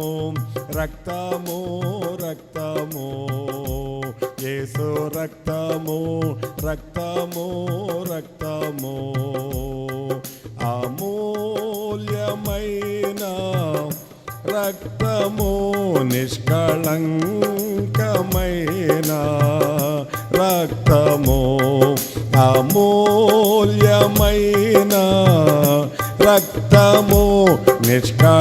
రక్తము రక్తము రక్తము. ఏసు రక్తము రక్తము రక్తము. అమూల్యమైన రక్తము నిష్కళంకమైన రక్తము. అమూల్యమైన రక్తము నిష్కళంకమైన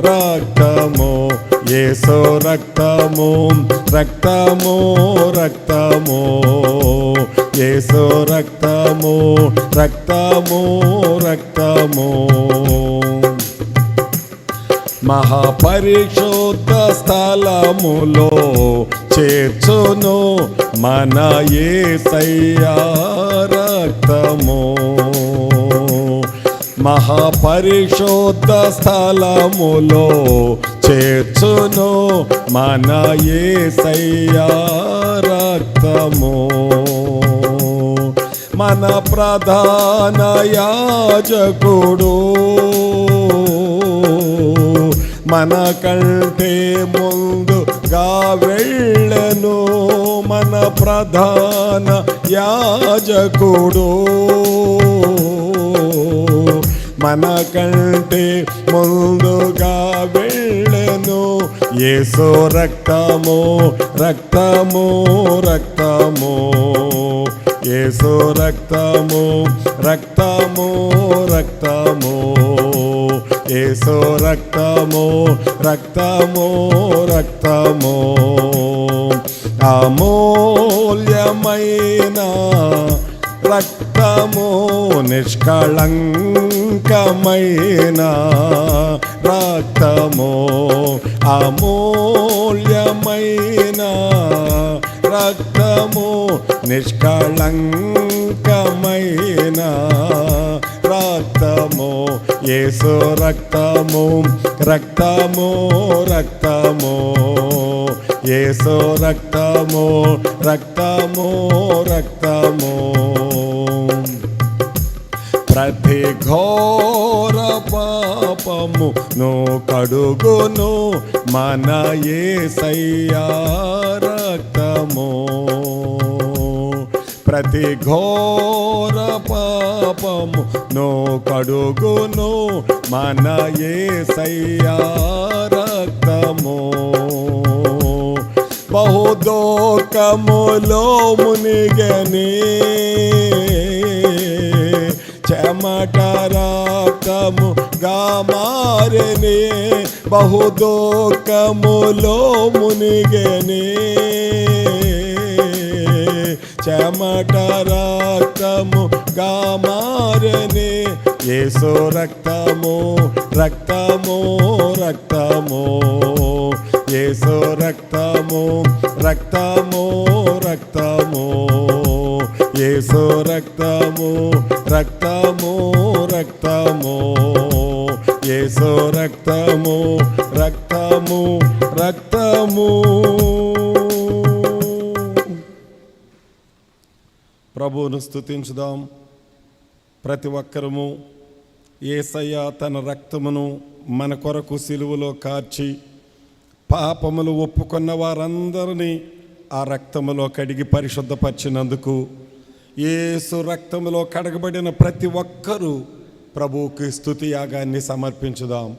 రక్తము. యేసు రక్తము రక్తము రక్తము. యేసు రక్తము రక్తము రక్తము. మహాపరిశోద్ధ స్థలములో చేర్చును మన ఏసయ్యా. రక్తము మహాపరిశోద్ధ స్థలములో చేర్చును మన ఏసయ్యా రక్తము. మన ప్రధాన యాజకుడు మన కంటే ముందుగా వెళ్ళను మన ప్రధాన యాజకుడు. మన కంటే ముందుగా వెళ్ళను ఏసో రక్తము రక్తము రక్తము. ఏసో రక్తము రక్తము రక్తము. ఏసో రక్తమో రక్తమో రక్తమో. అమూల్యమైన రక్తమో నిష్కళంకమైన రక్తమో. అమూల్యమైన రక్తము నిష్కళంకమైన రక్తము యేసు రక్తము రక్తము రక్తము. యేసు రక్తము రక్తము రక్తము. ప్రతి ఘోర పాపము నో కడుగును మన ఏసయ్యా రక్తము ప్రతి ఘోర పాపము నో కడుగును మన ఏసయ్యా రక్తము. బహుదోకములో మునిగని చెమట రక్తము గామారనే బహుదోకములో మునిగనే చెమట రక్తము గామారనే. ఏసో రక్తము రక్తము రక్తము. ఏసో రక్తము రక్తము రక్తము. ఏసో రక్తము రక్తము రక్తము. ఏసో రక్తము రక్తము రక్తము. ప్రభువును స్థుతించుదాం ప్రతి ఒక్కరము ఏసయ్య తన రక్తమును మన కొరకు సిలువలో కార్చి పాపములు ఒప్పుకున్న వారందరినీ ఆ రక్తములో కడిగి పరిశుద్ధపరిచినందుకు ఏసు రక్తములో కడగబడిన ప్రతి ఒక్కరూ ప్రభువుకి స్థుతి యాగాన్ని సమర్పించుదాం.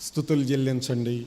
స్థుతులు చెల్లించండి.